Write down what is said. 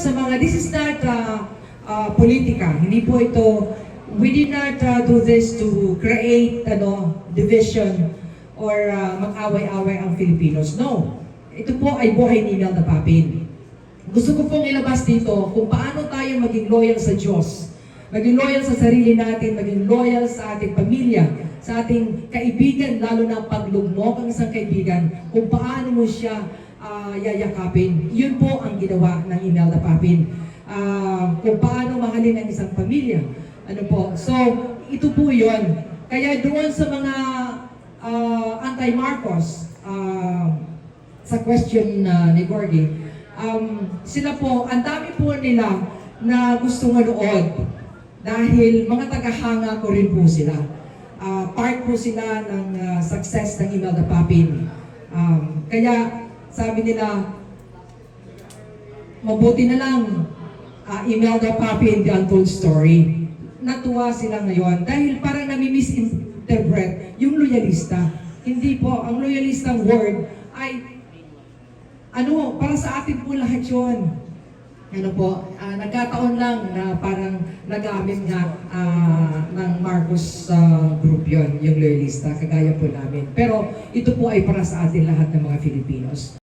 sa mga, this is not uh, uh, politika. Hindi po ito, we did not uh, do this to create ano, division or uh, mag-away-away ang Filipinos. No. Ito po ay buhay ni Imelda Papin. Gusto ko pong ilabas dito kung paano tayo maging loyal sa Diyos. Maging loyal sa sarili natin, maging loyal sa ating pamilya, sa ating kaibigan, lalo na paglugmok ang isang kaibigan, kung paano mo siya ah, yayakapin. Yun po ang ginawa ng Imelda Papin. Ah, kung paano mahalin ang isang pamilya. Ano po? So, ito po yun. Kaya doon sa mga ah, anti-Marcos, ah, sa question na ni Gorgie, um, sila po, ang dami po nila na gusto manood dahil mga tagahanga ko rin po sila. Ah, part po sila ng ah, success ng Imelda Papin. Um, kaya sabi nila, mabuti na lang uh, Imelda Papin, The Untold Story. Natuwa sila ngayon dahil parang nami-misinterpret yung loyalista. Hindi po, ang loyalistang word ay ano, para sa atin po lahat yun. Ano po, ah, nagkataon lang na parang nagamit nga ah, ng Marcos ah, group yon yung loyalista, kagaya po namin. Pero ito po ay para sa atin lahat ng mga Filipinos.